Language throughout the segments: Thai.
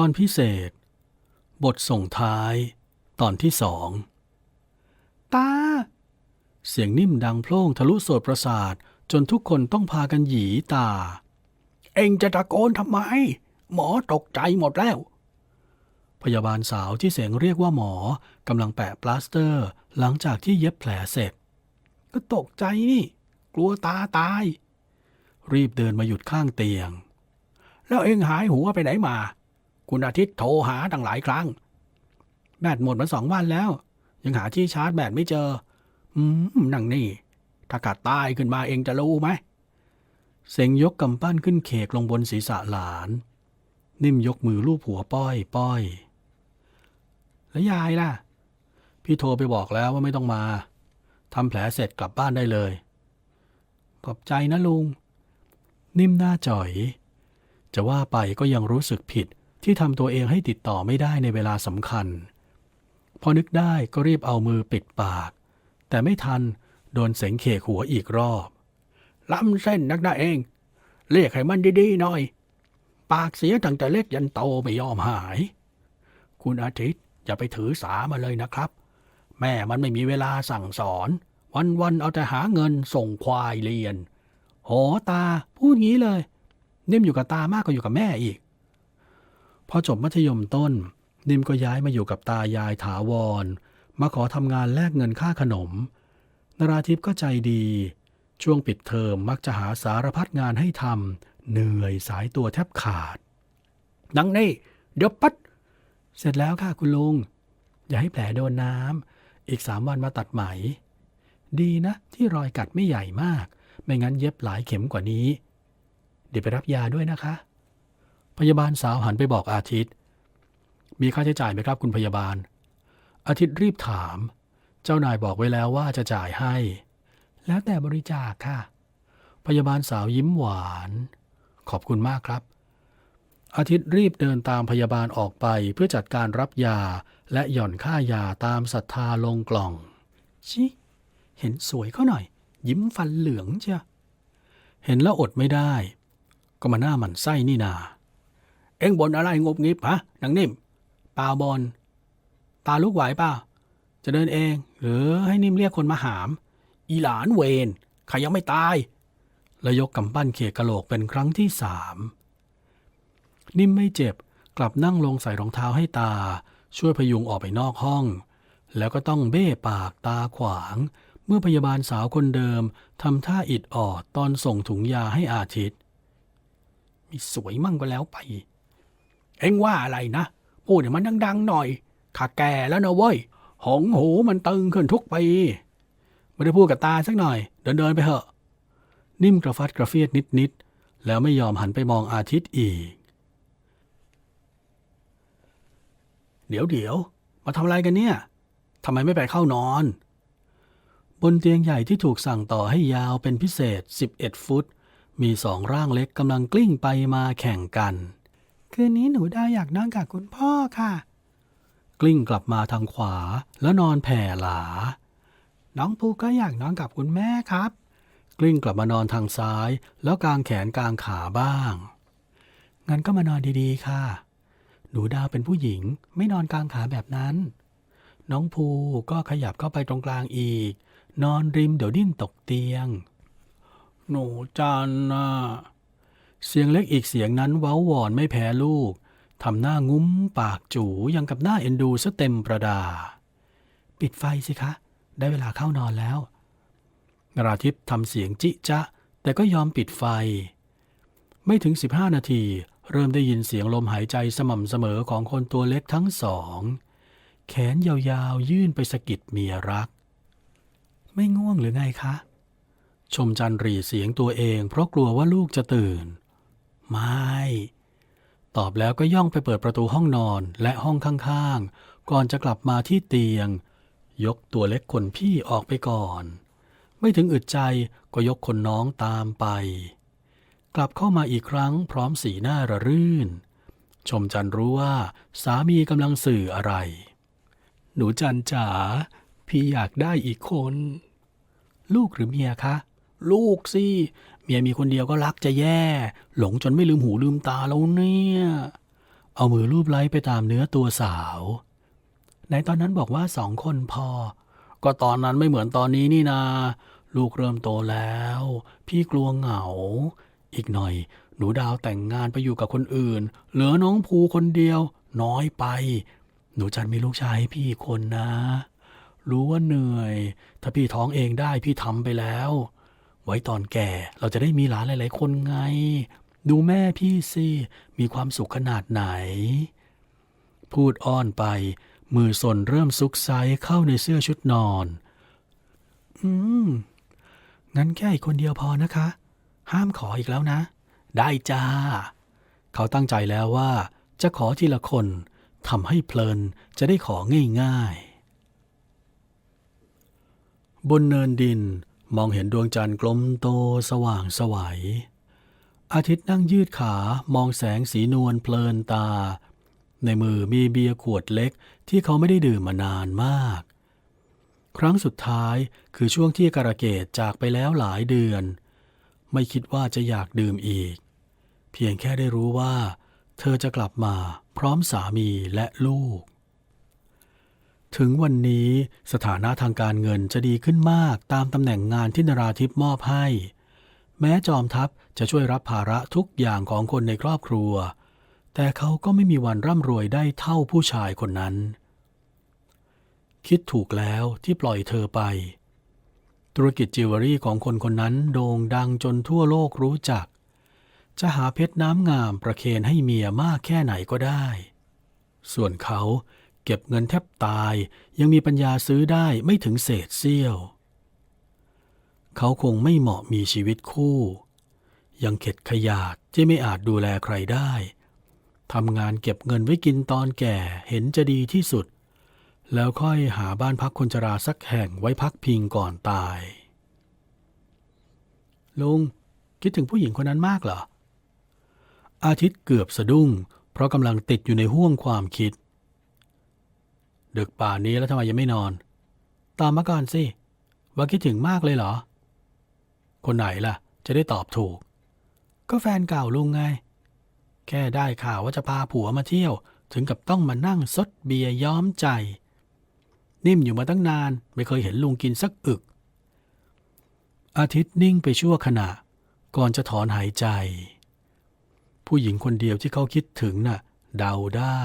ตอนพิเศษ บทส่งท้าย ตอนที่สองตา เสียงนิ่มดังโพล่งทะลุโสดประสาท จนทุกคนต้องพากันหยีตา เอ็งจะตะโกนทำไม หมอตกใจหมดแล้ว พยาบาลสาวที่เสียงเรียกว่าหมอกำลังแปะปลาสเตอร์ หลังจากที่เย็บแผลเสร็จ ก็ตกใจนี่ กลัวตาตาย รีบเดินมาหยุดข้างเตียง แล้วเอ็งหายหัวไปไหนมา คุณอาทิตย์โทรหาตั้งหลายครั้ง แบตหมดมาสองวันแล้ว ยังหาที่ชาร์จแบตไม่เจอ อืมนั่งนี่ ถ้ากัดตายขึ้นมาเองจะรู้ไหม เสงยกกำปั้นขึ้นเขกลงบนศีรษะหลาน นิ่มยกมือลูบหัวป้อยป้อย แล้วยายล่ะ พี่โทรไปบอกแล้วว่าไม่ต้องมาทำแผลเสร็จกลับบ้านได้เลย ขอบใจนะลุง นิ่มหน้าจ่อย จะว่าไปก็ยังรู้สึกผิด ที่ทำตัวเองให้ติดต่อไม่ได้ในเวลาสำคัญ พอนึกได้ก็รีบเอามือปิดปาก แต่ไม่ทันโดนเสงเขกหัวอีกรอบล้ำเส้นนักนะเองเรียกให้มันดีๆหน่อย ปากเสียตั้งแต่เล็กยันโตไม่ยอมหาย คุณอาทิตย์อย่าไปถือสามาเลยนะครับ แม่มันไม่มีเวลาสั่งสอน วันๆเอาแต่หาเงินส่งควายเรียนโหตาพูดงี้เลย นิ่มอยู่กับตามากกว่าอยู่กับแม่อีก พอจบมัธยมต้นนิมก็ย้ายมาอยู่กับตายายถาวร มาขอทำงานแลกเงินค่าขนม นราทิพย์ก็ใจดี ช่วงปิดเทอมมักจะหาสารพัดงานให้ทำเหนื่อยสายตัวแทบขาด นังนี่เดี๋ยวปัด เสร็จแล้วค่ะคุณลุง อย่าให้แผลโดนน้ำอีกสามวันมาตัดไหม ดีนะ ที่รอยกัดไม่ใหญ่มาก ไม่งั้นเย็บหลายเข็มกว่านี้ เดี๋ยวไปรับยาด้วยนะคะ พยาบาลสาวหันไปบอกอาทิตย์ มีค่าใช้จ่ายไหมครับคุณพยาบาล อาทิตย์รีบถาม เจ้านายบอกไว้แล้วว่าจะจ่ายให้ แล้วแต่บริจาคค่ะ พยาบาลสาวยิ้มหวาน ขอบคุณมากครับ อาทิตย์รีบเดินตามพยาบาลออกไปเพื่อจัดการรับยาและหย่อนค่ายาตามศรัทธาลงกล่อง ชิเห็นสวยเขาหน่อย ยิ้มฟันเหลืองเชียเห็นแล้วอดไม่ได้ ก็มาหน้าหมันไส้นี่นา เอ็งบนอะไรงบงิบฮะนางนิ่มป่าบนตาลูกไหวเปล่าจะเดินเอง หรือให้นิ่มเรียกคนมาหาม อีหลานเวนใครยังไม่ตายแล้วยกกำปั้นเขกกะโหลกเป็นครั้งที่สามนิ่มไม่เจ็บกลับนั่งลงใส่รองเท้าให้ตา ช่วยพยุงออกไปนอกห้อง แล้วก็ต้องเบ้ปากตาขวาง เมื่อพยาบาลสาวคนเดิมทำท่าอิดออดตอนส่งถุงยาให้อาทิตย์ มีสวยมั่งก็แล้วไป เอ็งว่าอะไรนะ พูดให้มันดังๆหน่อยข้าแก่แล้วนะเว้ย หงหูมันตึงขึ้นทุกปี ไม่ได้พูดกับตาสักหน่อย เดินเดินๆไปเถอะ นิ่มกระฟัดกระเฟียดนิดๆ แล้วไม่ยอมหันไปมองอาทิตย์อีก เดี๋ยวเดี๋ยวมาทำอะไรกันเนี่ยทำไมไม่ไปเข้านอน บนเตียงใหญ่ที่ถูกสั่งต่อให้ยาวเป็นพิเศษ 11 ฟุต มีสองร่างเล็กกำลังกลิ้งไปมาแข่งกัน คืนนี้หนูดาวอยากนอนกับคุณพ่อค่ะ กลิ้งกลับมาทางขวาแล้วนอนแผ่หลา น้องภูก็อยากนอนกับคุณแม่ครับ กลิ้งกลับมานอนทางซ้าย แล้วกางแขนกางขาบ้าง งั้นก็มานอนดีๆค่ะ หนูดาวเป็นผู้หญิงไม่นอนกลางขาแบบนั้น น้องภูก็ขยับเข้าไปตรงกลางอีก นอนริมเดี๋ยวดิ้นตกเตียง หนูจันนะ เสียงเล็กอีกเสียงนั้นเว้าวอนไม่แพ้ลูกทำหน้างุ้มปากจูยังกับหน้าเอ็นดูซะเต็มประดา ปิดไฟสิคะ ได้เวลาเข้านอนแล้วนราทิพย์ทำเสียงจิจะ แต่ก็ยอมปิดไฟ ไม่ถึง 15 นาที เริ่มได้ยินเสียงลมหายใจสม่ำเสมอของคนตัวเล็กทั้งสอง แขนยาวๆ ยื่นไปสะกิดเมียรัก ไม่ง่วงหรือไงคะ ชมจันรีเสียงตัวเองเพราะกลัวว่าลูกจะตื่น ไม่ ตอบแล้วก็ย่องไปเปิดประตูห้องนอนและห้องข้างๆ ก่อนจะกลับมาที่เตียง ยกตัวเล็กคนพี่ออกไปก่อน ไม่ถึงอึดใจก็ยกคนน้องตามไป กลับเข้ามาอีกครั้งพร้อมสีหน้าระรื่น ชมจันรู้ว่าสามีกำลังสื่ออะไร หนูจันจ๋าพี่อยากได้อีกคน ลูกหรือเมียคะลูกสิ เมียมีคนเดียวก็รักจะแย่ หลงจนไม่ลืมหูลืมตาแล้วเนี่ย เอามือลูบไล้ไปตามเนื้อตัวสาว ในตอนนั้นบอกว่าสองคนพอ ก็ตอนนั้นไม่เหมือนตอนนี้นี่นา ลูกเริ่มโตแล้ว พี่กลัวเหงา อีกหน่อย หนูดาวแต่งงานไปอยู่กับคนอื่น เหลือน้องภูคนเดียว น้อยไป หนูจันมีลูกชายให้พี่คนนะ รู้ว่าเหนื่อย ถ้าพี่ท้องเองได้พี่ทำไปแล้ว ไว้ตอนแก่ เราจะได้มีหลานหลาย ๆ คนไง ดูแม่พี่สิมีความสุขขนาดไหน พูดอ้อนไป มือสนเริ่มซุกไซเข้าในเสื้อชุดนอน อืม งั้นแค่อีกคนเดียวพอนะคะ ห้ามขออีกแล้วนะ ได้จ้า เขาตั้งใจแล้วว่า จะขอทีละคนทำให้เพลินจะได้ของง่ายๆบนเนินดิน มองเห็นดวงจันทร์กลมโตสว่างสวัย อาทิตย์นั่งยืดขามองแสงสีนวลเพลินตา ในมือมีเบียร์ขวดเล็กที่เขาไม่ได้ดื่มมานานมาก ครั้งสุดท้ายคือช่วงที่การะเกดจากไปแล้วหลายเดือน ไม่คิดว่าจะอยากดื่มอีก เพียงแค่ได้รู้ว่า เธอจะกลับมาพร้อมสามีและลูก ถึงวันนี้สถานะทางการเงินจะดีขึ้นมากตามตำแหน่งงานที่นราทิพย์มอบให้ แม้จอมทัพจะช่วยรับภาระทุกอย่างของคนในครอบครัว แต่เขาก็ไม่มีวันร่ำรวยได้เท่าผู้ชายคนนั้น คิดถูกแล้วที่ปล่อยเธอไป ธุรกิจจิวเวลรี่ของคนคนนั้นโด่งดังจนทั่วโลกรู้จัก จะหาเพชรน้ำงามประเคนให้เมียมากแค่ไหนก็ได้ ส่วนเขา เก็บเงินแทบตาย ยังมีปัญญาซื้อได้ไม่ถึงเศษเสี้ยว เขาคงไม่เหมาะมีชีวิตคู่ ยังเข็ดขยาดที่ไม่อาจดูแลใครได้ทำงานเก็บเงินไว้กินตอนแก่เห็นจะดีที่สุด แล้วค่อยหาบ้านพักคนชราสักแห่งไว้พักพิงก่อนตาย ลุง คิดถึงผู้หญิงคนนั้นมากเหรอ อาทิตย์เกือบสะดุ้ง เพราะกำลังติดอยู่ในห้วงความคิด ดึกป่านนี้แล้วทำไมยังไม่นอน ตามมาก่อนสิ ว่าคิดถึงมากเลยเหรอ คนไหนล่ะ จะได้ตอบถูก ก็แฟนเก่าลุงไง แค่ได้ข่าวว่าจะพาผัวมาเที่ยว ถึงกับต้องมานั่งซดเบียร์ย้อมใจ นิ่มอยู่มาตั้งนาน ไม่เคยเห็นลุงกินสักอึก อาทิตย์นิ่งไปชั่วขณะ ก่อนจะถอนหายใจ ผู้หญิงคนเดียวที่เขาคิดถึงน่ะ เดาได้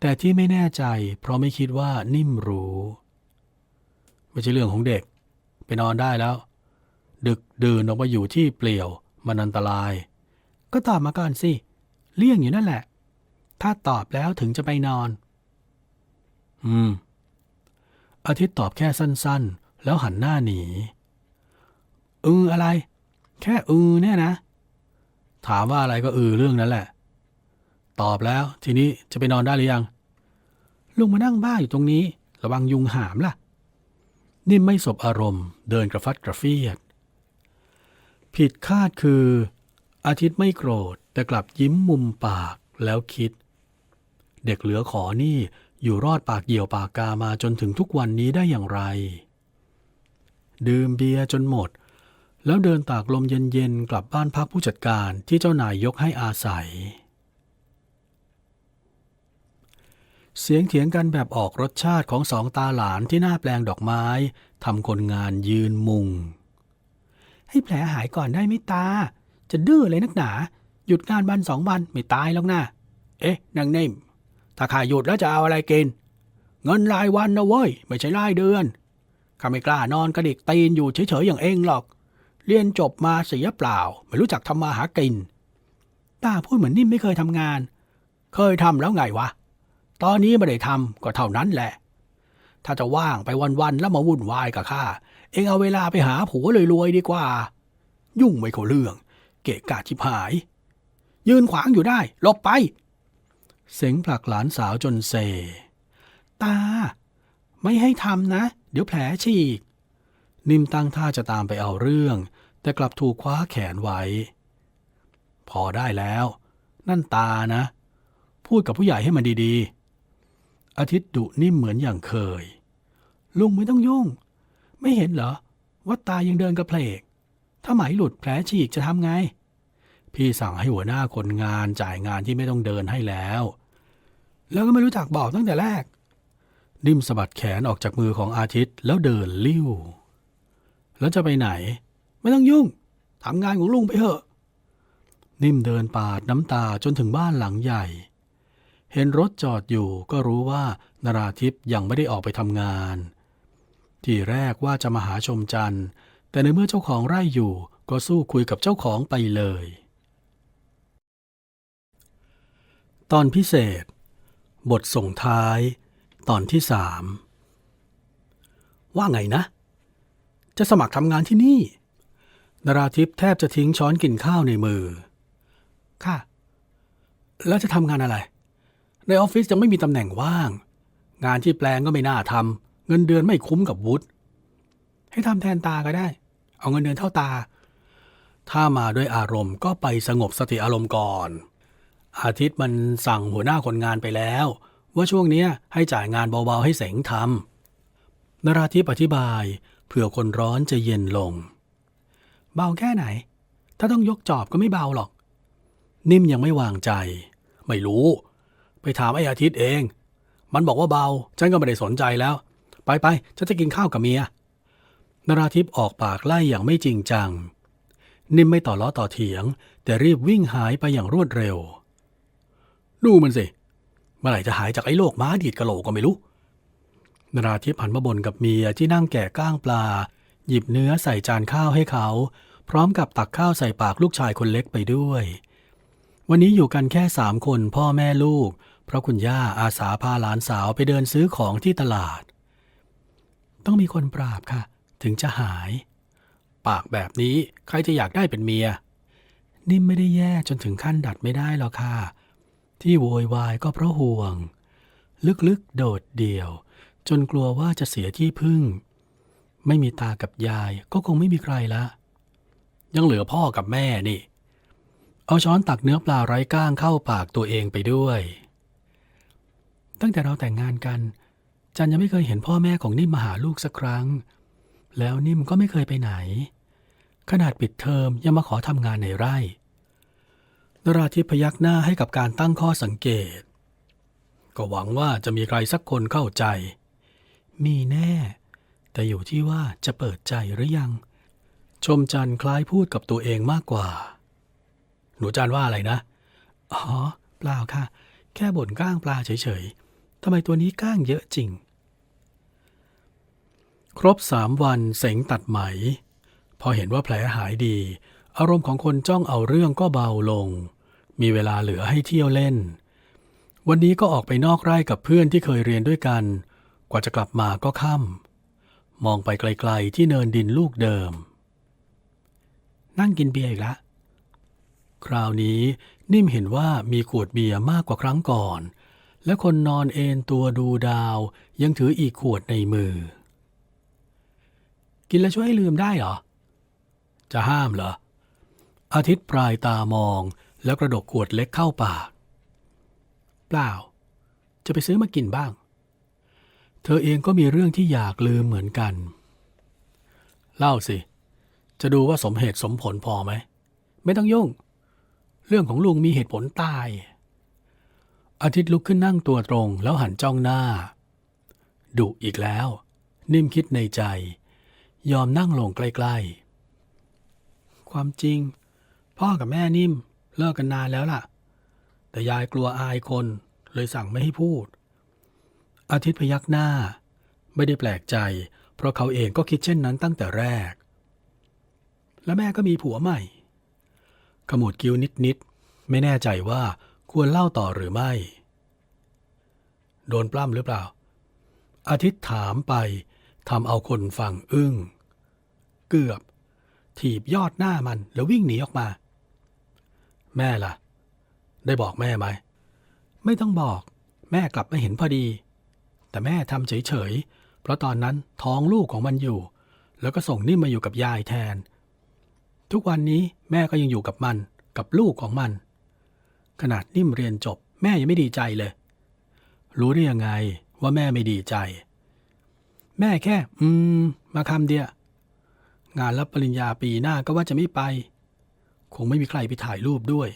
แต่ที่ไม่แน่ใจ เพราะไม่คิดว่านิ่มรู้ ไม่ใช่เรื่องของเด็ก ไปนอนได้แล้ว ดึกเดื่นออกมาอยู่ที่เปลี่ยว มันอันตราย ก็ตอบมาก่อนสิ เลี่ยงอยู่นั่นแหละ ถ้าตอบแล้วถึงจะไปนอน อืม อาทิตย์ตอบแค่สั้น ๆ แล้วหันหน้าหนีอืออะไร แค่อือเนี่ยนะ ถามว่าอะไรก็อือเรื่องนั้นแหละ ตอบแล้ว ทีนี้จะไปนอนได้หรือยัง ลุงมานั่งบ้าอยู่ตรงนี้ ระวังยุงหามล่ะ นิ่มไม่สบอารมณ์ เดินกระฟัดกระเฟียด ผิดคาดคือ อาทิตย์ไม่โกรธ แต่กลับยิ้มมุมปากแล้วคิด เด็กเหลือขอนี่อยู่รอดปากเหี่ยวปากกามาจนถึงทุกวันนี้ได้อย่างไร ดื่มเบียร์จนหมด แล้วเดินตากลมเย็นๆ กลับบ้านพักผู้จัดการที่เจ้านายยกให้อาศัย เสียงเถียงกันแบบออกรสชาติของสองตาหลานที่หน้าแปลงดอกไม้ทำคนงานยืนมุง ให้แผลหายก่อนได้ไหมตา จะดื้อเลยนักหนา หยุดงานวันสองวันไม่ตายแล้วนะเอ๊ะนางนิ่มถ้าข้าหยุดแล้วจะเอาอะไรกิน เงินรายวันนะเว้ย ไม่ใช่รายเดือนข้าไม่กล้านอนกระดิกตีนอยู่เฉยๆอย่างเองหรอก เรียนจบมาเสียเปล่า ไม่รู้จักทำมาหากินตาพูดเหมือนนิ่มไม่เคยทำงาน เคยทำแล้วไงวะ ตอนนี้ไม่ได้ทำก็เท่านั้นแหละ ถ้าจะว่างไปวันๆแล้วมาวุ่นวายกับข้า เองเอาเวลาไปหาผัวรวยๆดีกว่า ยุ่งไม่เข้าเรื่อง เกะกะชิบหาย ยืนขวางอยู่ได้หลบไป เสงผลักหลานสาวจนเซ ตา ไม่ให้ทำนะ เดี๋ยวแผลฉีก นิมตั้งท่าจะตามไปเอาเรื่อง แต่กลับถูกคว้าแขนไว้ พอได้แล้ว นั่นตานะ พูดกับผู้ใหญ่ให้มันดีๆ อาทิตย์ดุนิ่มเหมือนอย่างเคย ลุงไม่ต้องยุ่ง ไม่เห็นเหรอ ว่าตายังเดินกระเพลก ถ้าไหมหลุดแผลฉีกจะทำไง พี่สั่งให้หัวหน้าคนงานจ่ายงานที่ไม่ต้องเดินให้แล้ว แล้วก็ไม่รู้จักบอกตั้งแต่แรก นิ่มสะบัดแขนออกจากมือของอาทิตย์แล้วเดินลิ้ว แล้วจะไปไหน ไม่ต้องยุ่งทำงานของลุงไปเถอะ นิ่มเดินปาดน้ำตาจนถึงบ้านหลังใหญ่ เห็นรถจอดอยู่ก็รู้ว่านาราทิพย์ยังไม่ได้ออกไปทำงาน ทีแรกว่าจะมาหาชมจันทร์ แต่ในเมื่อเจ้าของไร่อยู่ก็สู้คุยกับเจ้าของไปเลย ตอนพิเศษ บทส่งท้าย ตอนที่สามว่าไงนะ จะสมัครทำงานที่นี่นาราทิพย์แทบจะทิ้งช้อนกินข้าวในมือ ค่ะ แล้วจะทำงานอะไร ในออฟฟิศยังไม่มีตำแหน่งว่าง งานที่แปลงก็ไม่น่าทำเงินเดือนไม่คุ้มกับวุฒิให้ทำแทนตาก็ได้ เอาเงินเดือนเท่าตา ถ้ามาด้วยอารมณ์ก็ไปสงบสติอารมณ์ก่อน อาทิตย์มันสั่งหัวหน้าคนงานไปแล้ว ว่าช่วงนี้ให้จ่ายงานเบาๆให้เสงทำนราธิปอธิบายเผื่อคนร้อนจะเย็นลง เบาแค่ไหน ถ้าต้องยกจอบก็ไม่เบาหรอก นิ่มยังไม่วางใจ ไม่รู้ ไปถามไอ้อาทิตย์เอง มันบอกว่าเบา ฉันก็ไม่ได้สนใจแล้ว ไปไปฉันจะกินข้าวกับเมีย นราธิปออกปากไล่อย่างไม่จริงจัง นิ่มไม่ต่อล้อต่อเถียง แต่รีบวิ่งหายไปอย่างรวดเร็ว ดูมันสิ เมื่อไหร่จะหายจากไอ้โรคม้าดีดกระโหลกก็ไม่รู้ นราธิปหันมาบ่นกับเมียที่นั่งแกะก้างปลา หยิบเนื้อใส่จานข้าวให้เขา พร้อมกับตักข้าวใส่ปากลูกชายคนเล็กไปด้วยวันนี้อยู่กันแค่สามคนพ่อแม่ลูก เพราะคุณย่าอาสาพาหลานสาวไปเดินซื้อของที่ตลาด ต้องมีคนปราบค่ะ ถึงจะหาย ปากแบบนี้ใครจะอยากได้เป็นเมีย นิ่มไม่ได้แย่จนถึงขั้นดัดไม่ได้หรอกค่ะ ที่โวยวายก็เพราะห่วง ลึกๆโดดเดี่ยว จนกลัวว่าจะเสียที่พึ่ง ไม่มีตากับยายก็คงไม่มีใครละ ยังเหลือพ่อกับแม่นี่ เอาช้อนตักเนื้อปลาไร้ก้างเข้าปากตัวเองไปด้วย ตั้งแต่เราแต่งงานกัน จันยังไม่เคยเห็นพ่อแม่ของนิ่มมาหาลูกสักครั้ง แล้วนิ่มก็ไม่เคยไปไหน ขนาดปิดเทอมยังมาขอทำงานในไร่นราธิพยักหน้าให้กับการตั้งข้อสังเกต ก็หวังว่าจะมีใครสักคนเข้าใจ มีแน่ แต่อยู่ที่ว่าจะเปิดใจหรือยัง ชมจันคล้ายพูดกับตัวเองมากกว่า หนูจันว่าอะไรนะ อ๋อ เปล่าค่ะ แค่บ่นก้างปลาเฉยๆ ทำไมตัวนี้ก้างเยอะจริง ครบสามวันเสงตัดไหม พอเห็นว่าแผลหายดี อารมณ์ของคนจ้องเอาเรื่องก็เบาลง มีเวลาเหลือให้เที่ยวเล่น วันนี้ก็ออกไปนอกไร่กับเพื่อนที่เคยเรียนด้วยกัน กว่าจะกลับมาก็ค่ำมองไปไกลๆที่เนินดินลูกเดิม นั่งกินเบียร์อีกแล้วคราวนี้นิ่มเห็นว่ามีขวดเบียร์มากกว่าครั้งก่อน และคนนอนเอนตัวดูดาวยังถืออีกขวดในมือ กินแล้วช่วยให้ลืมได้เหรอ จะห้ามเหรอ อาทิตย์ปลายตามองแล้วกระดกขวดเล็กเข้าปาก เปล่า จะไปซื้อมากินบ้าง เธอเองก็มีเรื่องที่อยากลืมเหมือนกัน เล่าสิ จะดูว่าสมเหตุสมผลพอไหม ไม่ต้องยุ่ง เรื่องของลุงมีเหตุผลตาย อาทิตย์ลุกขึ้นนั่งตัวตรงแล้วหันจ้องหน้า ดุอีกแล้ว นิ่มคิดในใจ ยอมนั่งลงใกล้ๆ ความจริง พ่อกับแม่นิ่มเลิกกันนานแล้วล่ะ แต่ยายกลัวอายคนเลยสั่งไม่ให้พูด อาทิตย์พยักหน้า ไม่ได้แปลกใจ เพราะเขาเองก็คิดเช่นนั้นตั้งแต่แรก และแม่ก็มีผัวใหม่ขมวดคิ้วนิดๆ ไม่แน่ใจว่า ควรเล่าต่อหรือไม่ โดนปล้ำหรือเปล่า อาทิตย์ถามไปทำเอาคนฟังอึ้ง เกือบ ถีบยอดหน้ามันแล้ววิ่งหนีออกมา แม่ล่ะ ได้บอกแม่ไหม ไม่ต้องบอก แม่กลับมาเห็นพอดี แต่แม่ทำเฉยๆ เพราะตอนนั้นท้องลูกของมันอยู่ แล้วก็ส่งนิ่มมาอยู่กับยายแทน ทุกวันนี้แม่ก็ยังอยู่กับมัน กับลูกของมัน ขนาดนิ่มเรียนจบ แม่ยังไม่ดีใจเลย รู้ได้ยังไงว่าแม่ไม่ดีใจ แม่แค่ อืม มาคำเดียวงานรับปริญญาปีหน้าก็ว่าจะไม่ไป คงไม่มีใครไปถ่ายรูปด้วย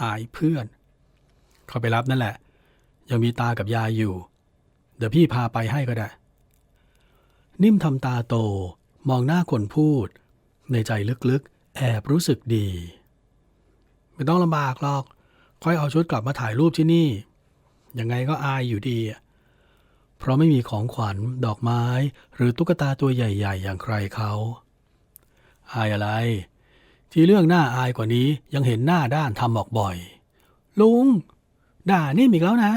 อายเพื่อน เขาไปรับนั่นแหละ ยังมีตากับยายอยู่ เดี๋ยวพี่พาไปให้ก็ได้ นิ่มทำตาโต มองหน้าคนพูด ในใจลึกๆ แอบรู้สึกดี ไม่ต้องลำบากหรอก ค่อยเอาชุดกลับมาถ่ายรูปที่นี่ ยังไงก็อายอยู่ดี เพราะไม่มีของขวัญดอกไม้ หรือตุ๊กตาตัวใหญ่ ๆ อย่างใครเขา อายอะไร ที่เรื่องหน้าอายกว่านี้ยังเห็นหน้าด้านทำออกบ่อย ลุง ด่านิ่มอีกแล้วนะ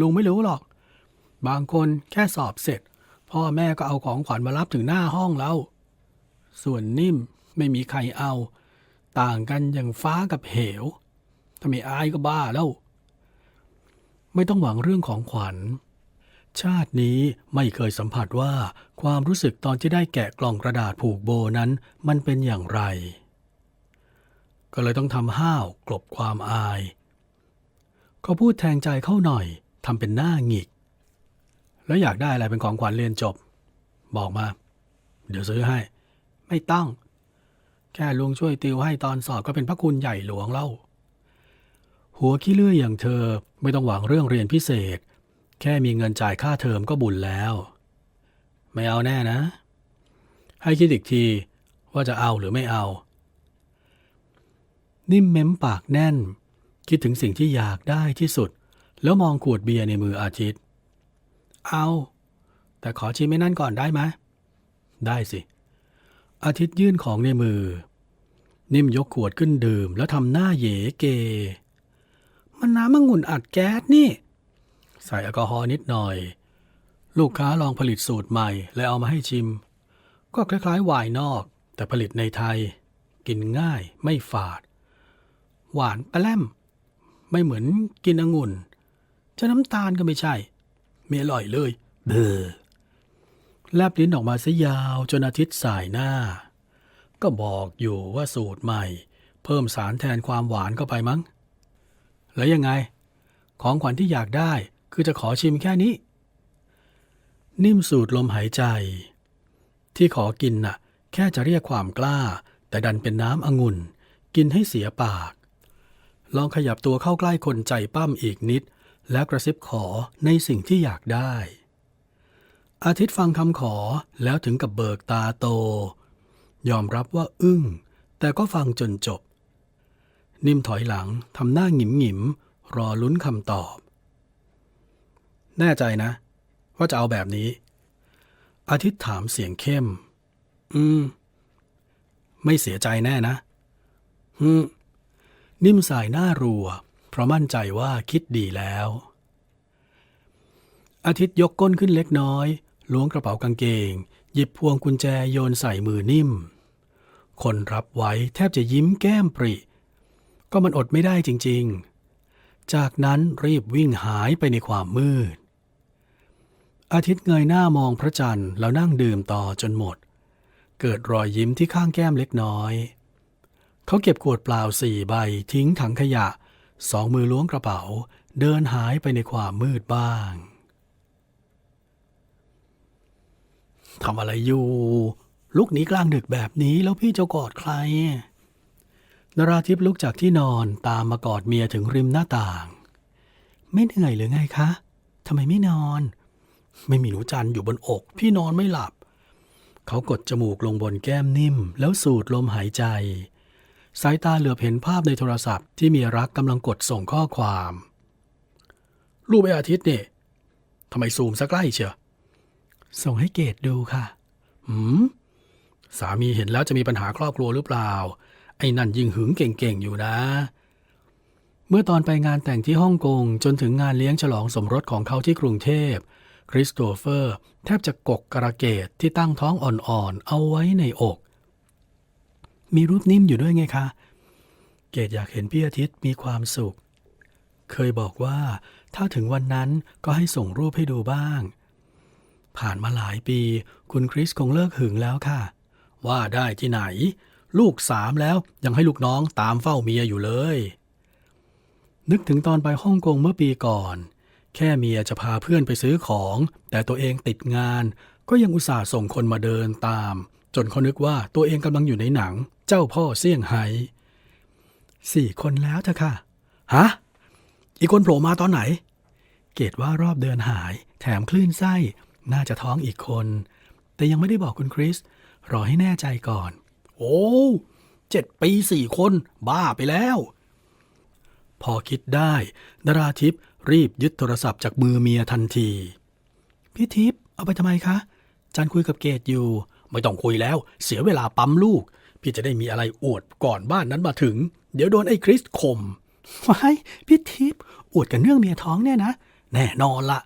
ลุงไม่รู้หรอก บางคนแค่สอบเสร็จ พ่อแม่ก็เอาของขวัญมารับถึงหน้าห้องแล้ว ส่วนนิ่มไม่มีใครเอา ต่างกันอย่างฟ้ากับเหว ถ้าไม่อายก็บ้าแล้ว ไม่ต้องหวังเรื่องของขวัญ ชาตินี้ไม่เคยสัมผัสว่าความรู้สึกตอนที่ได้แกะกล่องกระดาษผูกโบนั้นมันเป็นอย่างไร ก็เลยต้องทำห้าวกลบความอาย เขาพูดแทงใจเข้าหน่อยทำเป็นหน้าหงิก แล้วอยากได้อะไรเป็นของขวัญเรียนจบ บอกมา เดี๋ยวซื้อให้ ไม่ต้อง แค่ลุงช่วยติวให้ตอนสอบก็เป็นพระคุณใหญ่หลวงเล่า หัวขี้เลื่อยอย่างเธอไม่ต้องหวังเรื่องเรียนพิเศษ แค่มีเงินจ่ายค่าเทอมก็บุญแล้ว ไม่เอาแน่นะ ให้คิดอีกทีว่าจะเอาหรือไม่เอา นิ่มเม้มปากแน่น คิดถึงสิ่งที่อยากได้ที่สุด แล้วมองขวดเบียร์ในมืออาทิตย์ เอา แต่ขอชิมไม่นั่นก่อนได้ไหมได้สิ อาทิตย์ยื่นของในมือ นิ่มยกขวดขึ้นดื่มแล้วทำหน้าเหยเก มันน้ำมะงุ่นอัดแก๊สนี่ ใส่แอลกอฮอล์นิดหน่อย ลูกค้าลองผลิตสูตรใหม่และเอามาให้ชิม ก็คล้ายๆไวน์นอก แต่ผลิตในไทย กินง่ายไม่ฝาด หวานปลาแลมไม่เหมือนกินองุ่น จะน้ำตาลก็ไม่ใช่ไม่อร่อยเลยเบอแลบลิ้นออกมาซะยาวจนอาทิตย์สายหน้า ก็บอกอยู่ว่าสูตรใหม่ เพิ่มสารแทนความหวานเข้าไปมั้ง แล้วยังไง ของขวัญที่อยากได้คือจะขอชิมแค่นี้ นิ่มสูดลมหายใจ ที่ขอกินน่ะ แค่จะเรียกความกล้า แต่ดันเป็นน้ำองุ่น กินให้เสียปาก ลองขยับตัวเข้าใกล้คนใจปั้มอีกนิด แล้วกระซิบขอในสิ่งที่อยากได้ อาทิตย์ฟังคำขอแล้วถึงกับเบิกตาโต ยอมรับว่าอึ้ง แต่ก็ฟังจนจบ นิ่มถอยหลังทำหน้าหงิมหงิมรอลุ้นคำตอบ แน่ใจนะ ว่าจะเอาแบบนี้ อาทิตย์ถามเสียงเข้ม อืม ไม่เสียใจแน่นะอืมนิ่มสายหน้ารัว เพราะมั่นใจว่าคิดดีแล้ว อาทิตย์ยกก้นขึ้นเล็กน้อย ล้วงกระเป๋ากางเกง หยิบพวงกุญแจโยนใส่มือนิ่ม คนรับไว้แทบจะยิ้มแก้มปริ ก็มันอดไม่ได้จริง ๆ จากนั้นรีบวิ่งหายไปในความมืด อาทิตย์เงยหน้ามองพระจันทร์แล้วนั่งดื่มต่อจนหมด เกิดรอยยิ้มที่ข้างแก้มเล็กน้อย เขาเก็บขวดเปล่าสี่ใบทิ้งถังขยะ สองมือล้วงกระเป๋า เดินหายไปในความมืดบ้างทำอะไรอยู่ ลุกหนีกลางดึกแบบนี้แล้วพี่จะกอดใคร นราทิพลุกจากที่นอนตามมากอดเมียถึงริมหน้าต่าง ไม่เหนื่อยหรือไงคะทำไมไม่นอน ไม่มีหนูจันอยู่บนอก พี่นอนไม่หลับ เขากดจมูกลงบนแก้มนิ่ม แล้วสูดลมหายใจ สายตาเหลือบเห็นภาพในโทรศัพท์ที่เมียรักกำลังกดส่งข้อความ รูปไออาทิตย์เนี่ยทำไมซูมซะใกล้เชียวส่งให้เกดดูค่ะ หืม สามีเห็นแล้วจะมีปัญหาครอบครัวหรือเปล่า ไอ้นั่นยิ่งหึงเก่งๆอยู่นะ เมื่อตอนไปงานแต่งที่ฮ่องกงจนถึงงานเลี้ยงฉลองสมรสของเขาที่กรุงเทพคริสโตเฟอร์ แทบจะกกกระเกดที่ตั้งท้องอ่อนๆ เอาไว้ในอก มีรูปนิ่มอยู่ด้วยไงคะ เกดอยากเห็นพี่อาทิตย์มีความสุข เคยบอกว่าถ้าถึงวันนั้นก็ให้ส่งรูปให้ดูบ้าง ผ่านมาหลายปี คุณคริสคงเลิกหึงแล้วค่ะ ว่าได้ที่ไหน ลูกสามแล้วยังให้ลูกน้องตามเฝ้าเมียอยู่เลย นึกถึงตอนไปฮ่องกงเมื่อปีก่อน แค่เมียจะพาเพื่อนไปซื้อของ แต่ตัวเองติดงาน ก็ยังอุตส่าห์ส่งคนมาเดินตาม จนเขานึกว่าตัวเองกำลังอยู่ในหนัง เจ้าพ่อเสี่ยงไฮ้สี่คนแล้วเถอะค่ะ ฮะ อีกคนโผล่มาตอนไหน เกดว่ารอบเดือนหาย แถมคลื่นไส้ น่าจะท้องอีกคน แต่ยังไม่ได้บอกคุณคริส รอให้แน่ใจก่อน โอ้เจ็ดปีสี่คนบ้าไปแล้ว พอคิดได้ดาราทิพย์รีบยึดโทรศัพท์จากมือเมียทันที พี่ทิพย์เอาไปทำไมคะจันคุยกับเกดอยู่ ไม่ต้องคุยแล้ว เสียเวลาปั๊มลูก พี่จะได้มีอะไรอวดก่อนบ้านนั้นมาถึง เดี๋ยวโดนไอ้คริสข่มว้ายพี่ทิพย์อวดกันเรื่องเมียท้องเนี่ยนะ แน่นอนละ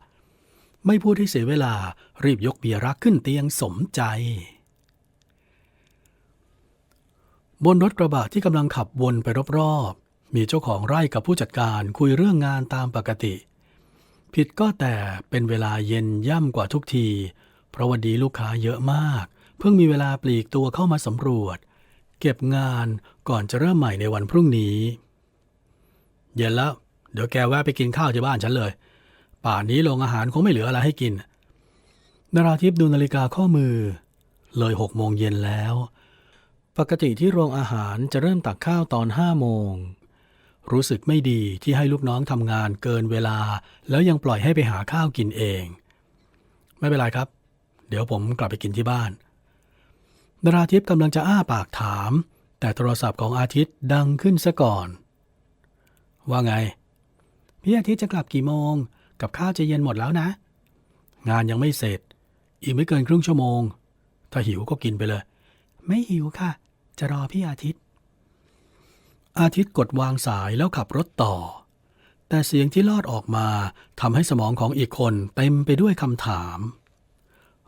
ไม่พูดให้เสียเวลารีบยกเบียร์รักขึ้นเตียงสมใจ บนรถกระบะที่กำลังขับวนไปรอบๆ มีเจ้าของไร่กับผู้จัดการคุยเรื่องงานตามปกติ ผิดก็แต่เป็นเวลาเย็นย่ำกว่าทุกที เพราะวันดีลูกค้าเยอะมาก เพิ่งมีเวลาปลีกตัวเข้ามาสำรวจ เก็บงานก่อนจะเริ่มใหม่ในวันพรุ่งนี้ เย็นแล้ว เดี๋ยวแกแวะไปกินข้าวที่บ้านฉันเลย ป่านนี้โรงอาหารคงไม่เหลืออะไรให้กินนาราทิพย์ดูนาฬิกาข้อมือ เลยหกโมงเย็นแล้ว ปกติที่โรงอาหารจะเริ่มตักข้าวตอนห้าโมง รู้สึกไม่ดีที่ให้ลูกน้องทำงานเกินเวลา แล้วยังปล่อยให้ไปหาข้าวกินเอง ไม่เป็นไรครับ เดี๋ยวผมกลับไปกินที่บ้านนาราทิพย์กำลังจะอ้าปากถาม แต่โทรศัพท์ของอาทิตย์ดังขึ้นซะก่อน ว่าไง พี่อาทิตย์จะกลับกี่โมง กับข้าวจะเย็นหมดแล้วนะ งานยังไม่เสร็จ อีกไม่เกินครึ่งชั่วโมง ถ้าหิวก็กินไปเลย ไม่หิวค่ะ จะรอพี่อาทิตย์ อาทิตย์กดวางสายแล้วขับรถต่อ แต่เสียงที่ลอดออกมาทำให้สมองของอีกคนเต็มไปด้วยคำถาม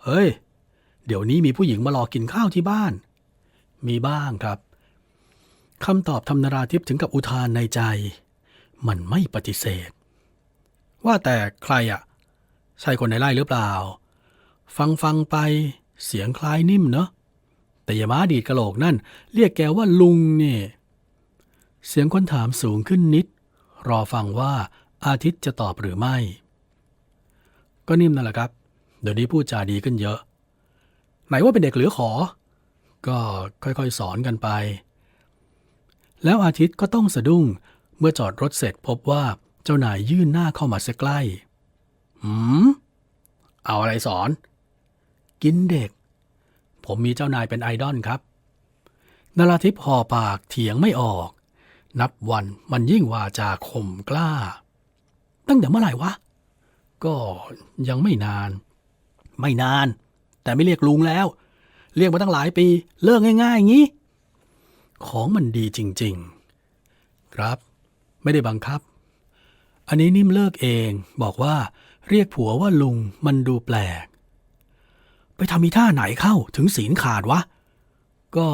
เฮ้ย เดี๋ยวนี้มีผู้หญิงมารอกินข้าวที่บ้าน มีบ้างครับคำตอบทำนาราทิพย์ถึงกับอุทานในใจ มันไม่ปฏิเสธ ว่าแต่ใครอะใช่คนในไร่หรือเปล่า ฟังฟังไป เสียงคล้ายนิ่มเนอะ แต่อย่ามาดีดกระโหลกนั่น เรียกแกว่าลุงนี่ เสียงคนถามสูงขึ้นนิด รอฟังว่าอาทิตย์จะตอบหรือไม่ ก็นิ่มนั่นแหละครับ เดี๋ยวนี้พูดจาดีขึ้นเยอะ ไหนว่าเป็นเด็กเหลือขอ ก็ค่อยๆสอนกันไป แล้วอาทิตย์ก็ต้องสะดุ้งเมื่อจอดรถเสร็จพบว่าเจ้านายยื่นหน้าเข้ามาใกล้ หืม เอาอะไรสอน กินเด็ก ผมมีเจ้านายเป็นไอดอลครับนาราทิพย์ห่อปากเถียงไม่ออก นับวันมันยิ่งวาจาข่มกล้า ตั้งแต่เมื่อไหร่วะ ก็ยังไม่นาน ไม่นาน แต่ไม่เรียกลุงแล้ว เรียกมาตั้งหลายปี เลิกง่ายๆงี้ ของมันดีจริง ๆ ครับ ไม่ได้บังคับ อันนี้นิ่มเลิกเองบอกว่า เรียกผัวว่าลุงมันดูแปลก ไปทำมีท่าไหนเข้าถึงศีลขาดวะ ก็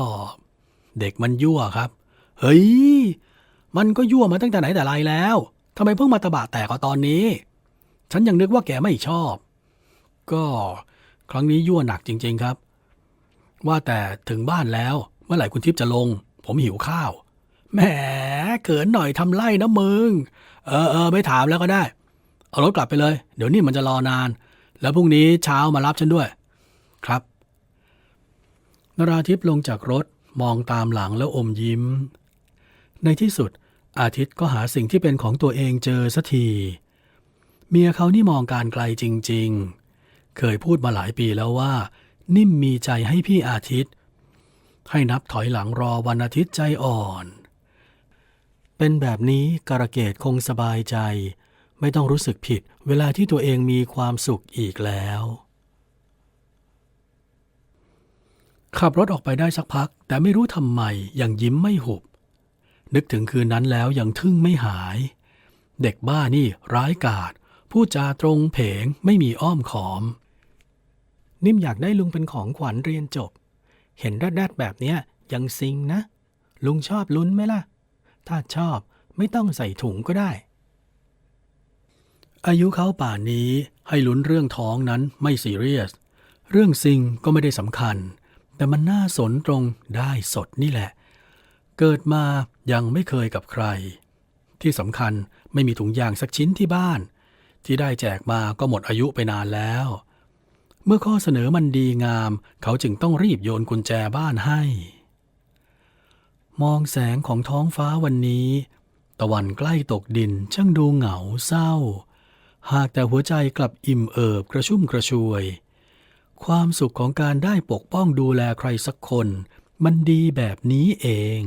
เด็กมันยั่วครับ เฮ้ย มันก็ยั่วมาตั้งแต่ไหนแต่ไรแล้วทำไมเพิ่งมาตะบะแตกเอาตอนนี้ ฉันยังนึกว่าแกไม่ชอบ ก็ครั้งนี้ยั่วหนักจริง ๆครับ ว่าแต่ถึงบ้านแล้ว เมื่อไหร่คุณทิพย์จะลง ผมหิวข้าวแหมเขินหน่อยทำไล่นะมึง เออเออไม่ถามแล้วก็ได้ เอารถกลับไปเลย เดี๋ยวนี้มันจะรอนาน แล้วพรุ่งนี้เช้ามารับฉันด้วย ครับ นราทิพย์ลงจากรถมองตามหลังแล้วอมยิ้ม ในที่สุดอาทิตย์ก็หาสิ่งที่เป็นของตัวเองเจอสักที เมียเขานี่มองการไกลจริง ๆ เคยพูดมาหลายปีแล้วว่า นิ่มมีใจให้พี่อาทิตย์ ให้นับถอยหลังรอวันอาทิตย์ใจอ่อน เป็นแบบนี้กระเกดคงสบายใจ ไม่ต้องรู้สึกผิดเวลาที่ตัวเองมีความสุขอีกแล้ว ขับรถออกไปได้สักพัก แต่ไม่รู้ทำไมยังยิ้มไม่หุบ นึกถึงคืนนั้นแล้วยังทึ่งไม่หาย เด็กบ้านี่ร้ายกาจพูดจาตรงเพงไม่มีอ้อมขอม นิ่มอยากได้ลุงเป็นของขวัญเรียนจบ เห็นแรดๆแบบเนี้ยยังซิงนะ ลุงชอบลุ้นไหมล่ะ ถ้าชอบไม่ต้องใส่ถุงก็ได้ อายุเขาป่านนี้ให้ลุ้นเรื่องท้องนั้นไม่ซีเรียส เรื่องซิงก็ไม่ได้สำคัญ แต่มันน่าสนตรงได้สดนี่แหละ เกิดมายังไม่เคยกับใคร ที่สำคัญไม่มีถุงยางสักชิ้นที่บ้าน ที่ได้แจกมาก็หมดอายุไปนานแล้ว เมื่อข้อเสนอมันดีงาม เขาจึงต้องรีบโยนกุญแจบ้านให้ มองแสงของท้องฟ้าวันนี้ ตะวันใกล้ตกดินช่างดูเหงาเศร้า หากแต่หัวใจกลับอิ่มเอิบกระชุ่มกระชวย ความสุขของการได้ปกป้องดูแลใครสักคน มันดีแบบนี้เอง